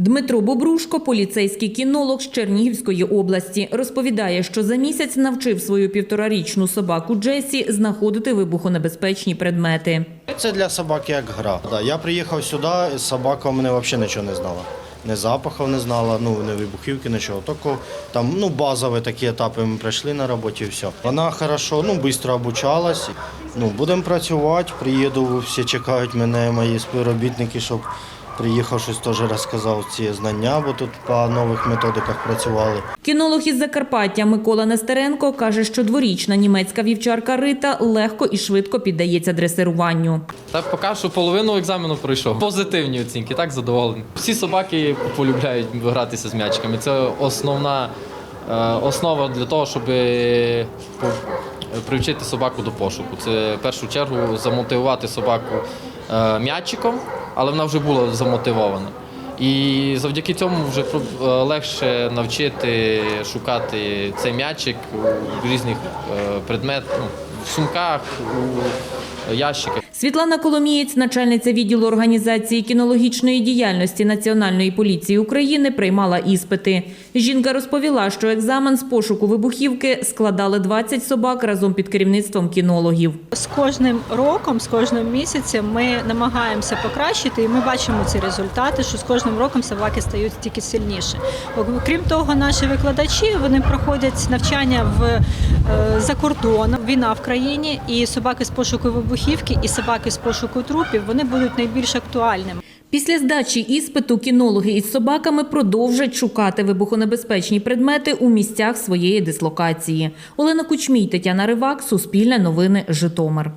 Дмитро Бобрушко, поліцейський кінолог з Чернігівської області, розповідає, що за місяць навчив свою півторарічну собаку Джесі знаходити вибухонебезпечні предмети. Це для собаки як гра. Я приїхав сюди, собака у мене взагалі нічого не знала. Не запахів не знала, ну не вибухівки, нічого. Тільки там ну, базові такі етапи ми пройшли на роботі і все. Вона хорошо, ну, швидко обучалась. Ну, будемо працювати, приїду, всі чекають мене, мої співробітники, щоб приїхав щось теж розказав ці знання, бо тут по нових методиках працювали. Кінолог із Закарпаття Микола Нестеренко каже, що дворічна німецька вівчарка Рита легко і швидко піддається дресируванню. Так поки що половину екзамену пройшов. Позитивні оцінки, так задоволений. Всі собаки полюбляють гратися з м'ячиками. Це основна е, основа для того, щоб е, привчити собаку до пошуку. Це в першу чергу замотивувати собаку е, м'ячиком, але вона вже була замотивована. І завдяки цьому вже е, легше навчити шукати цей м'ячик у різних е, предметах, ну, в сумках, у ящиках. Світлана Коломієць, начальниця відділу організації кінологічної діяльності Національної поліції України, приймала іспити. Жінка розповіла, що екзамен з пошуку вибухівки складали 20 собак разом під керівництвом кінологів. З кожним роком, з кожним місяцем ми намагаємося покращити, і ми бачимо ці результати, що з кожним роком собаки стають тільки сильніше. Крім того, наші викладачі вони проходять навчання в за кордоном. Війна в країні, і собаки з пошуку вибухівки, і собаки з пошуку трупів вони будуть найбільш актуальними. Після здачі іспиту кінологи із собаками продовжать шукати вибухонебезпечні предмети у місцях своєї дислокації. Олена Кучмій, Тетяна Ривак, Суспільне новини, Житомир.